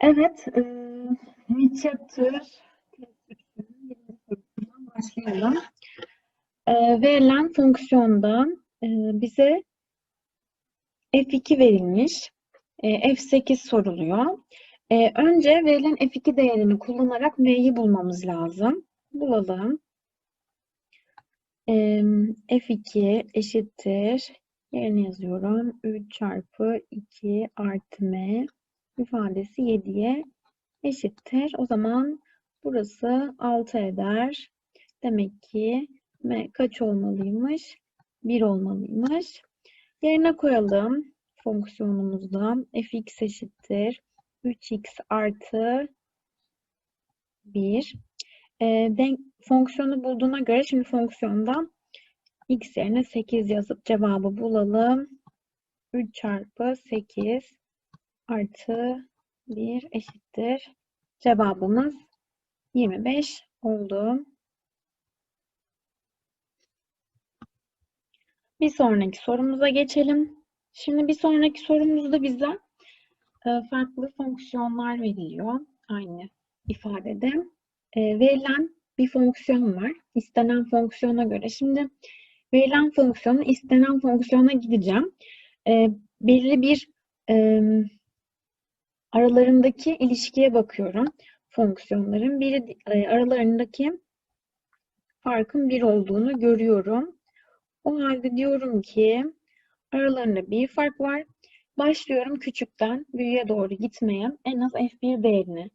Evet, e, Receptor sorusundan başlayalım. E, verilen fonksiyonda e, bize f2 verilmiş, e, f8 soruluyor. E, önce verilen f2 değerini kullanarak v'yi bulmamız lazım. Bulalım. E, f2 eşittir, yerine yazıyorum, 3 çarpı 2 artı m ifadesi 7'ye eşittir. O zaman burası 6 eder. Demek ki m kaç olmalıymış? 1 olmalıymış. Yerine koyalım fonksiyonumuzda fx eşittir 3x artı 1. E, denk, fonksiyonu bulduğuna göre şimdi fonksiyondan x yerine 8 yazıp cevabı bulalım. 3 çarpı 8 artı 1 eşittir. Cevabımız 25 oldu. Bir sonraki sorumuza geçelim. Şimdi bir sonraki sorumuzda bize e, farklı fonksiyonlar veriliyor. Aynı ifadede. E, verilen bir fonksiyon var. İstenen fonksiyona göre. Şimdi verilen fonksiyonun istenen fonksiyona gideceğim. E, belirli bir aralarındaki ilişkiye bakıyorum fonksiyonların. Biri aralarındaki farkın bir olduğunu görüyorum. O halde diyorum ki aralarında bir fark var. Başlıyorum küçükten büyüğe doğru gitmeye. En az f1 değerini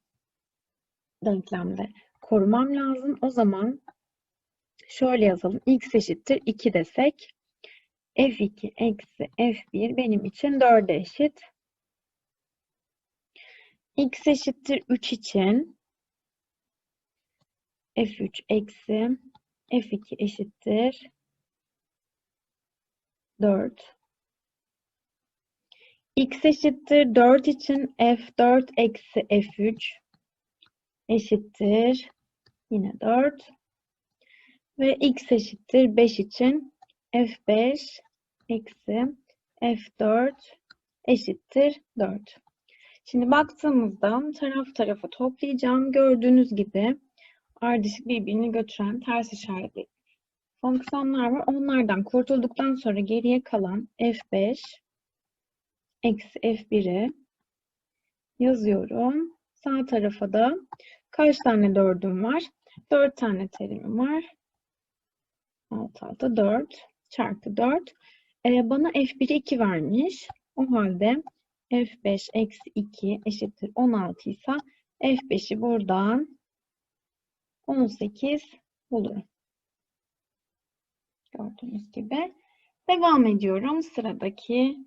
denklemde korumam lazım. O zaman şöyle yazalım. x eşittir 2 desek f2 eksi f1 benim için 4'e eşit. X eşittir 3 için f3 eksi f2 eşittir 4. x eşittir 4 için f4 eksi f3 eşittir yine 4. Ve x eşittir 5 için f5 eksi f4 eşittir 4. Şimdi baktığımızda taraf tarafa toplayacağım. Gördüğünüz gibi ardışık birbirini götüren ters işaretli fonksiyonlar var. Onlardan kurtulduktan sonra geriye kalan f5 eksi f1'i yazıyorum. Sağ tarafa da kaç tane dördüm var? 4 tane terimim var. 6 6 4 çarpı 4. Ee, bana f1'i 2 vermiş. O halde f5 eksi 2 eşittir 16 ise f5'i buradan 18 bulurum. Gördüğünüz gibi. Devam ediyorum. Sıradaki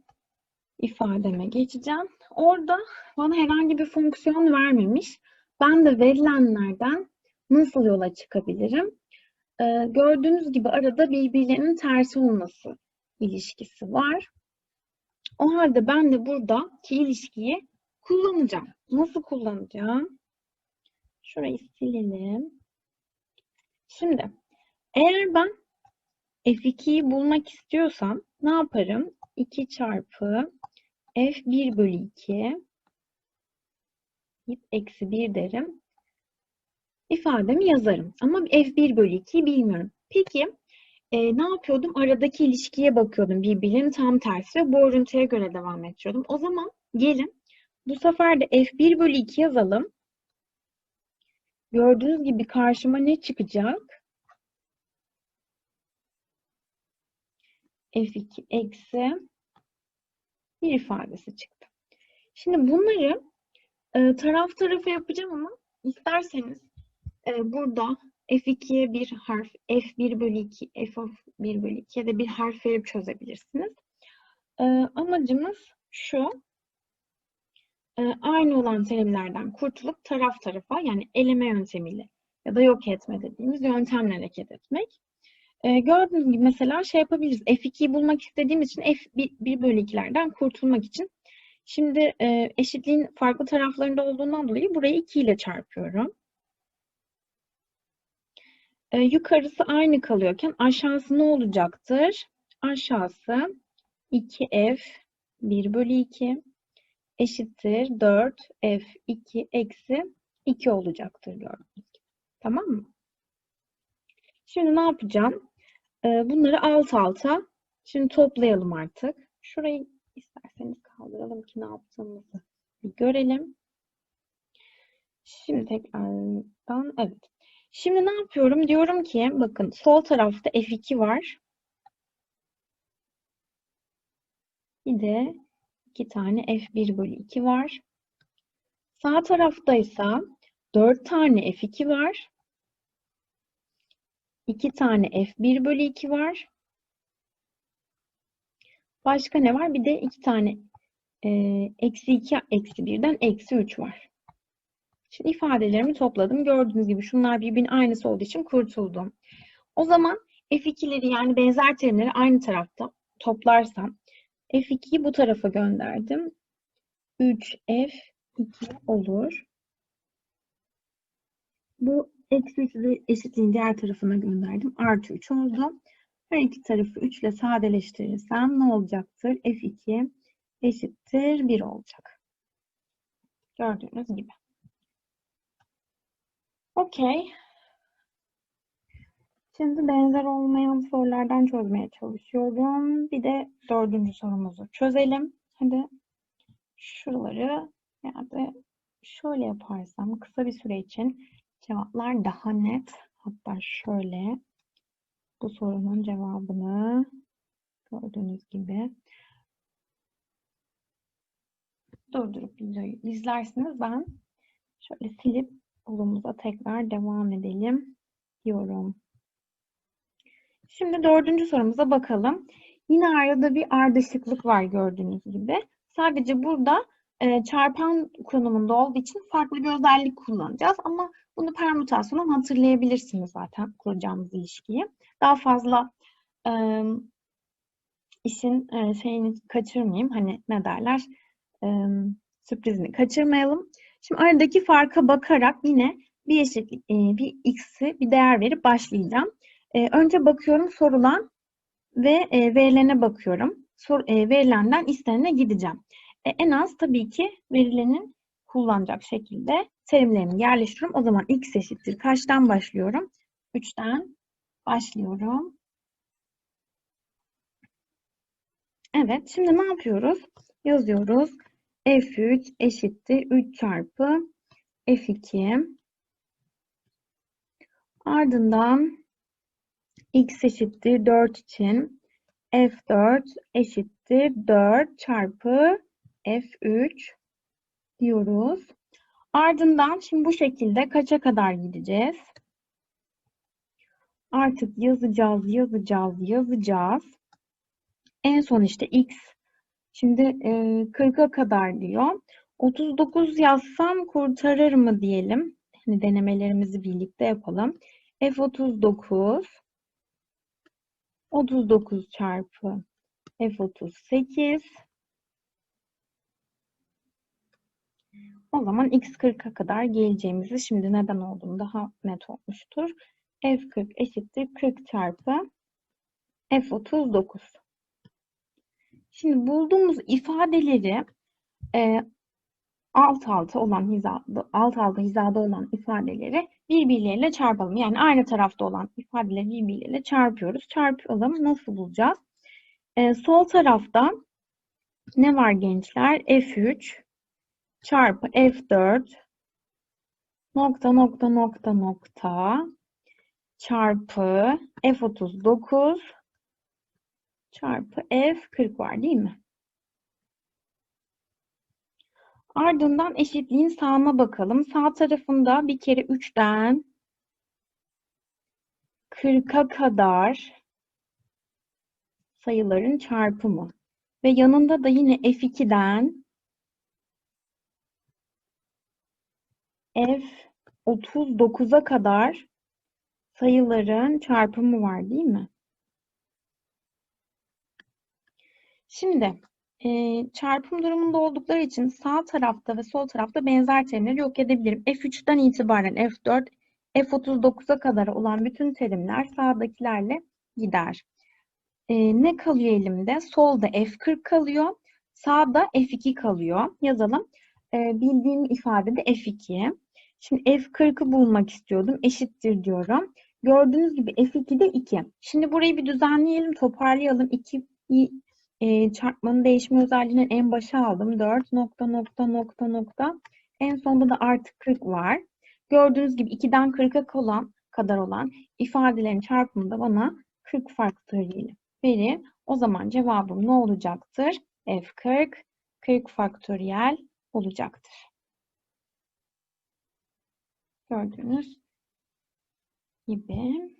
ifademe geçeceğim. Orada bana herhangi bir fonksiyon vermemiş. Ben de verilenlerden nasıl yola çıkabilirim? Ee, gördüğünüz gibi arada birbirlerinin tersi olması ilişkisi var. O halde ben de buradaki ilişkiyi kullanacağım. Nasıl kullanacağım? Şurayı silelim. Şimdi eğer ben f2'yi bulmak istiyorsam ne yaparım? 2 çarpı f1 bölü 2 eksi 1 derim. İfademi yazarım. Ama f1 bölü 2'yi bilmiyorum. Peki e, ne yapıyordum? Aradaki ilişkiye bakıyordum. Birbirinin tam tersi ve bu örüntüye göre devam ediyordum. O zaman gelin bu sefer de f1 bölü 2 yazalım. Gördüğünüz gibi karşıma ne çıkacak? f2 eksi bir ifadesi çıktı. Şimdi bunları e, taraf tarafa yapacağım ama isterseniz e, burada F2'ye bir harf, F1 bölü 2, F1 bölü 2'ye de bir harf verip çözebilirsiniz. E, amacımız şu, e, aynı olan terimlerden kurtulup taraf tarafa yani eleme yöntemiyle ya da yok etme dediğimiz yöntemle hareket etmek. E, gördüğünüz gibi mesela şey yapabiliriz. F2'yi bulmak istediğim için F1 bölü 2'lerden kurtulmak için şimdi e, eşitliğin farklı taraflarında olduğundan dolayı burayı 2 ile çarpıyorum. E, yukarısı aynı kalıyorken aşağısı ne olacaktır? Aşağısı 2F 1 bölü 2 eşittir 4 F2 eksi 2 olacaktır gördüğünüz gibi. Tamam mı? Şimdi ne yapacağım? Ee, bunları alt alta şimdi toplayalım artık. Şurayı isterseniz kaldıralım ki ne yaptığımızı bir görelim. Şimdi tekrardan evet. Şimdi ne yapıyorum? Diyorum ki bakın sol tarafta F2 var. Bir de iki tane F1 bölü 2 var. Sağ taraftaysa 4 tane F2 var. 2 tane F1 bölü 2 var. Başka ne var? Bir de 2 tane eksi 2 eksi 1'den eksi 3 var. Şimdi ifadelerimi topladım. Gördüğünüz gibi şunlar birbirinin aynısı olduğu için kurtuldum. O zaman F2'leri yani benzer terimleri aynı tarafta toplarsam F2'yi bu tarafa gönderdim. 3F2 olur. Bu eksi 3'ü eşitliğin diğer tarafına gönderdim. Artı 3 oldu. Her iki tarafı 3 ile sadeleştirirsem ne olacaktır? F2 eşittir 1 olacak. Gördüğünüz gibi. Okey. Şimdi benzer olmayan sorulardan çözmeye çalışıyorum. Bir de dördüncü sorumuzu çözelim. Hadi şuraları yani şöyle yaparsam kısa bir süre için cevaplar daha net. Hatta şöyle bu sorunun cevabını gördüğünüz gibi durdurup izlersiniz. Ben şöyle silip bulumuza tekrar devam edelim diyorum. Şimdi dördüncü sorumuza bakalım. Yine arada bir ardışıklık var gördüğünüz gibi. Sadece burada e, çarpan konumunda olduğu için farklı bir özellik kullanacağız. Ama bunu permütasyondan hatırlayabilirsiniz zaten kuracağımız ilişkiyi. Daha fazla e, işin e, şeyini kaçırmayayım. Hani ne derler? E, sürprizini kaçırmayalım. Şimdi aradaki farka bakarak yine bir eşitlik, e, bir x'i bir değer verip başlayacağım. E, önce bakıyorum sorulan ve e, verilene bakıyorum. Sor, verilenden istenene gideceğim. En az tabii ki verilenin kullanacak şekilde terimlerimi yerleştiriyorum. O zaman x eşittir. Kaçtan başlıyorum? 3'ten başlıyorum. Evet, şimdi ne yapıyoruz? Yazıyoruz. F3 eşittir 3 çarpı F2. Ardından x eşittir 4 için F4 eşittir 4 çarpı F3 diyoruz. Ardından şimdi bu şekilde kaça kadar gideceğiz? Artık yazacağız, yazacağız, yazacağız. En son işte x Şimdi e, 40'a kadar diyor. 39 yazsam kurtarır mı diyelim. Hani denemelerimizi birlikte yapalım. F39 39 çarpı F38 O zaman x 40'a kadar geleceğimizi şimdi neden olduğunu daha net olmuştur. F40 eşittir 40 çarpı F39. Şimdi bulduğumuz ifadeleri e, alt alta olan hizada, alt alta hizada olan ifadeleri birbirleriyle çarpalım. Yani aynı tarafta olan ifadeleri birbirleriyle çarpıyoruz. Çarpalım. Nasıl bulacağız? E, sol tarafta ne var gençler? F3 çarpı F4 nokta nokta nokta nokta çarpı F39 çarpı F40 var değil mi? Ardından eşitliğin sağına bakalım. Sağ tarafında bir kere 3'ten 40'a kadar sayıların çarpımı. Ve yanında da yine F2'den F39'a kadar sayıların çarpımı var değil mi? Şimdi e, çarpım durumunda oldukları için sağ tarafta ve sol tarafta benzer terimleri yok edebilirim. F3'ten itibaren F4, F39'a kadar olan bütün terimler sağdakilerle gider. E, ne kalıyor elimde? Solda F40 kalıyor. Sağda F2 kalıyor. Yazalım. Ee, bildiğim ifade de F2. Şimdi F40'ı bulmak istiyordum. Eşittir diyorum. Gördüğünüz gibi F2 de 2. Şimdi burayı bir düzenleyelim, toparlayalım. 2 e, çarpmanın değişme özelliğinin en başa aldım. 4 nokta nokta nokta nokta. En sonunda da artı 40 var. Gördüğünüz gibi 2'den 40'a kalan kadar olan ifadelerin çarpımı bana 40 faktöriyeli verir. O zaman cevabım ne olacaktır? F40 40 faktöriyel olacaktır. Gördüğünüz gibi.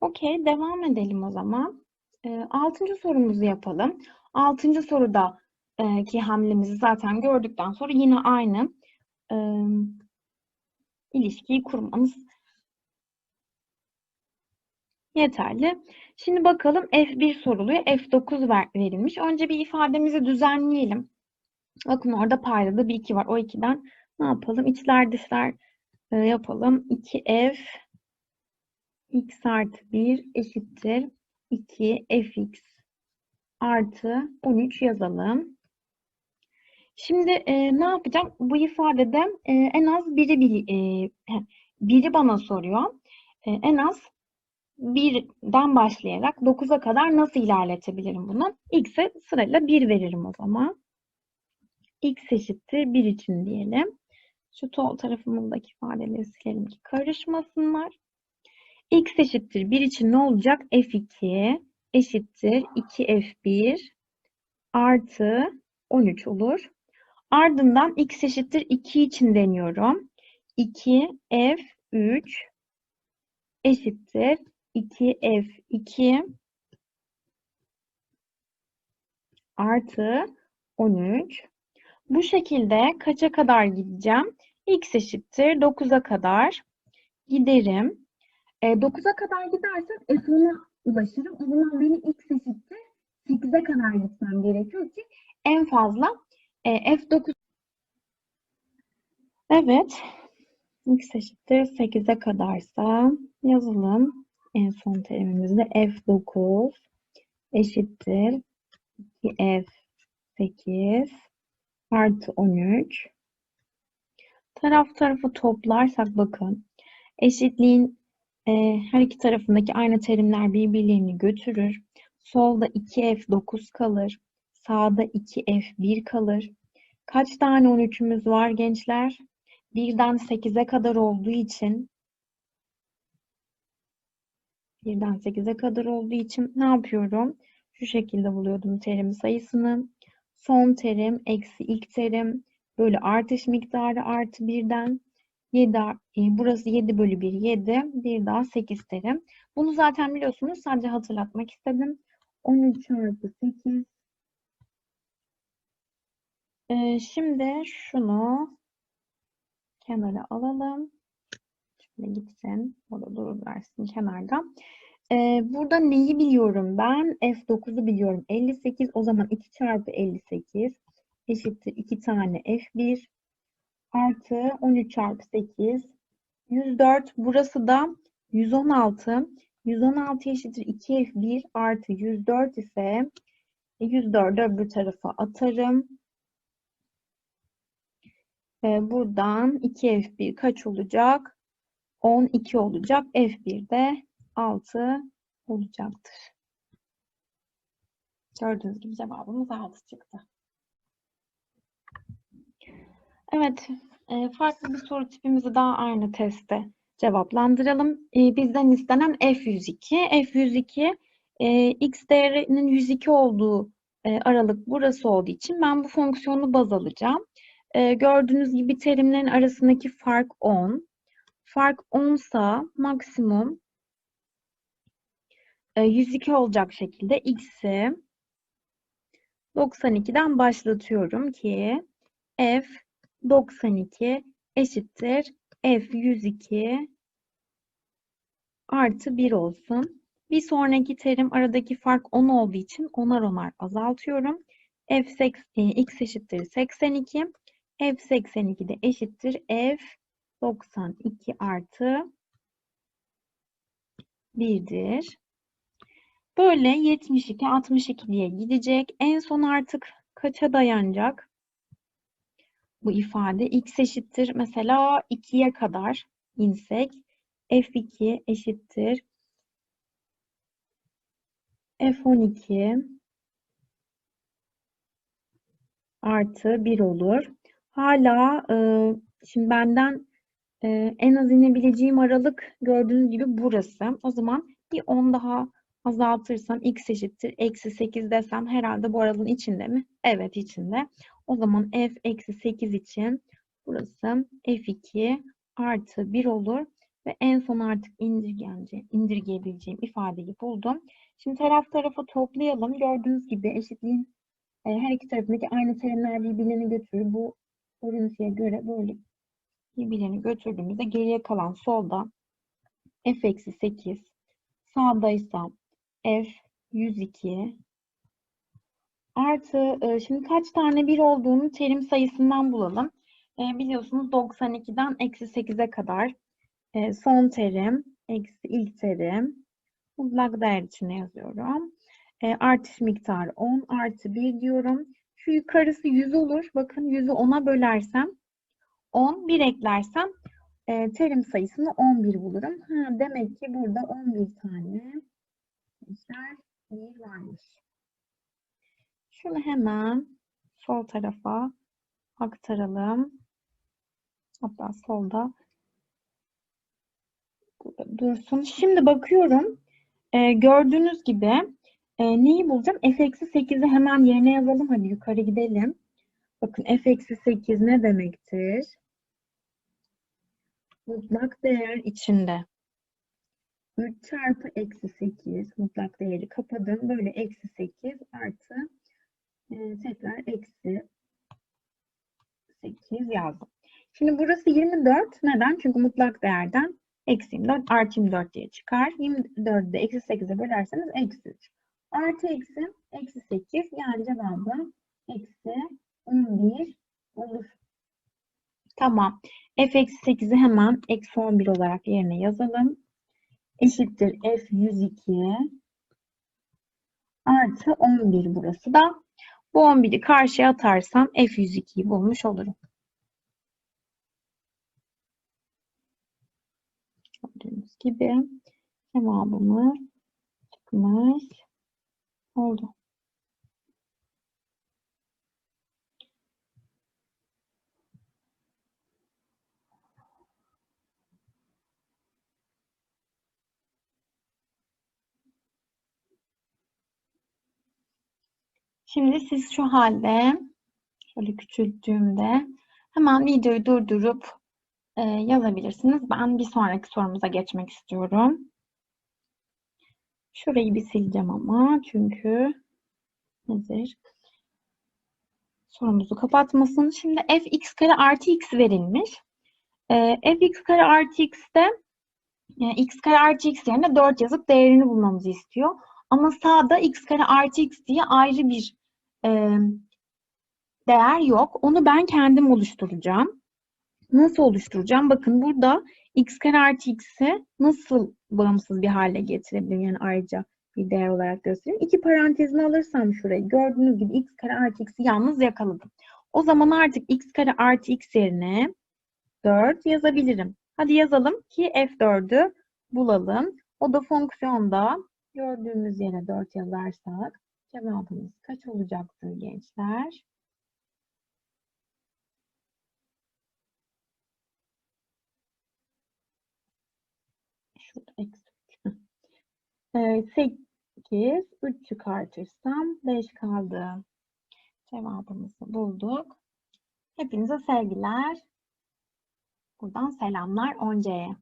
Okey, devam edelim o zaman. E, altıncı sorumuzu yapalım. Altıncı soruda e, ki hamlemizi zaten gördükten sonra yine aynı e, ilişkiyi kurmanız yeterli. Şimdi bakalım F1 soruluyor. F9 ver, verilmiş. Önce bir ifademizi düzenleyelim. Bakın orada payda bir 2 var. O 2'den ne yapalım? İçler dışlar e, yapalım. 2F x artı 1 eşittir 2 fx artı 13 yazalım. Şimdi e, ne yapacağım? Bu ifadede e, en az biri, biri, e, biri bana soruyor. E, en az birden başlayarak 9'a kadar nasıl ilerletebilirim bunu? X'e sırayla 1 veririm o zaman. X eşittir 1 için diyelim. Şu sol tarafımızdaki ifadeleri silelim ki karışmasınlar. X eşittir 1 için ne olacak? F2 eşittir 2F1 artı 13 olur. Ardından X eşittir 2 için deniyorum. 2F3 eşittir 2F2 artı 13. Bu şekilde kaça kadar gideceğim? X eşittir 9'a kadar giderim. E, 9'a kadar gidersem F10'a ulaşırım. O zaman benim X eşittir 8'e kadar gitmem gerekiyor ki en fazla e, F9 Evet. X eşittir 8'e kadarsa yazalım. En son terimimizde F9 eşittir 2F8 artı 13. Taraf tarafı toplarsak bakın eşitliğin e, her iki tarafındaki aynı terimler birbirlerini götürür. Solda 2F9 kalır. Sağda 2F1 kalır. Kaç tane 13'ümüz var gençler? 1'den 8'e kadar olduğu için 1'den 8'e kadar olduğu için ne yapıyorum? Şu şekilde buluyordum terim sayısını. Son terim eksi ilk terim bölü artış miktarı artı 1'den 7, e, burası 7 bölü 1 7. Bir daha 8 terim. Bunu zaten biliyorsunuz. Sadece hatırlatmak istedim. 13 çarpı 8. Ee, şimdi şunu kenara alalım. Şöyle gitsin. Orada durur versin kenarda. Ee, burada neyi biliyorum ben? F9'u biliyorum. 58 o zaman 2 çarpı 58 eşittir 2 tane F1 artı 13 çarpı 8 104 burası da 116 116 eşittir 2F1 artı 104 ise 104'ü öbür tarafa atarım. Ve buradan 2F1 kaç olacak? 12 olacak. F1 de 6 olacaktır. Gördüğünüz gibi cevabımız 6 çıktı. Evet, e, farklı bir soru tipimizi daha aynı testte cevaplandıralım. E, bizden istenen F102. F102 e, x değerinin 102 olduğu aralık burası olduğu için ben bu fonksiyonu baz alacağım. Gördüğünüz gibi terimlerin arasındaki fark 10. Fark 10 sa maksimum 102 olacak şekilde x'i 92'den başlatıyorum ki f 92 eşittir F102 artı 1 olsun. Bir sonraki terim aradaki fark 10 olduğu için onar onar azaltıyorum. F e, x eşittir 82. F82 de eşittir F92 artı 1'dir. Böyle 72, 62 diye gidecek. En son artık kaça dayanacak? Bu ifade x eşittir. Mesela 2'ye kadar insek f2 eşittir. f12 artı 1 olur. Hala e, şimdi benden e, en az inebileceğim aralık gördüğünüz gibi burası. O zaman bir 10 daha azaltırsam x eşittir. Eksi 8 desem herhalde bu aralığın içinde mi? Evet içinde. O zaman f eksi 8 için burası f2 artı 1 olur. Ve en son artık indirgence, indirgeyebileceğim ifadeyi buldum. Şimdi taraf tarafa toplayalım. Gördüğünüz gibi eşitliğin e, her iki tarafındaki aynı terimler birbirlerini götürür. Bu örüntüye göre böyle birbirlerini götürdüğümüzde geriye kalan solda f eksi 8 sağda ise f 102 artı e, şimdi kaç tane bir olduğunu terim sayısından bulalım. E, biliyorsunuz 92'den eksi 8'e kadar e, son terim eksi ilk terim mutlak değer içine yazıyorum. Artış miktarı 10 artı 1 diyorum. Şu yukarısı 100 olur. Bakın 100'ü 10'a bölersem 10, 1 eklersem terim sayısını 11 bulurum. Ha, demek ki burada 11 tane bir varmış. Şunu hemen sol tarafa aktaralım. Hatta solda dursun. Şimdi bakıyorum. E, gördüğünüz gibi e, neyi bulacağım? f eksi 8'i hemen yerine yazalım. Hadi yukarı gidelim. Bakın f eksi 8 ne demektir? Mutlak değer içinde. 3 çarpı eksi 8 mutlak değeri kapadım. Böyle eksi 8 artı tekrar eksi 8 yazdım. Şimdi burası 24. Neden? Çünkü mutlak değerden eksi 24 artı 24 diye çıkar. 24'ü de eksi 8'e bölerseniz eksi 3. Artı eksi eksi 8 yani cevabı eksi 11 olur. Tamam. f eksi 8'i hemen eksi 11 olarak yerine yazalım. Eşittir f 102 artı 11 burası da. Bu 11'i karşıya atarsam f 102'yi bulmuş olurum. Gördüğünüz gibi cevabımız çıkmış oldu. Şimdi siz şu halde şöyle küçülttüğümde hemen videoyu durdurup e, yazabilirsiniz. Ben bir sonraki sorumuza geçmek istiyorum. Şurayı bir sileceğim ama çünkü nedir? Sorumuzu kapatmasın. Şimdi fx kare artı x verilmiş. E, fx kare artı x'te e, x kare artı x yerine 4 yazıp değerini bulmamızı istiyor. Ama sağda x kare artı x diye ayrı bir e, değer yok. Onu ben kendim oluşturacağım. Nasıl oluşturacağım? Bakın burada x kare artı x'i nasıl bağımsız bir hale getirebilirim? Yani ayrıca bir değer olarak göstereyim. İki parantezini alırsam şurayı gördüğünüz gibi x kare artı x'i yalnız yakaladım. O zaman artık x kare artı x yerine 4 yazabilirim. Hadi yazalım ki f4'ü bulalım. O da fonksiyonda gördüğümüz yere 4 yazarsak cevabımız kaç olacaktır gençler? Şurada eksi 8, 3 çıkartırsam 5 kaldı. Cevabımızı bulduk. Hepinize sevgiler. Buradan selamlar Once'ye.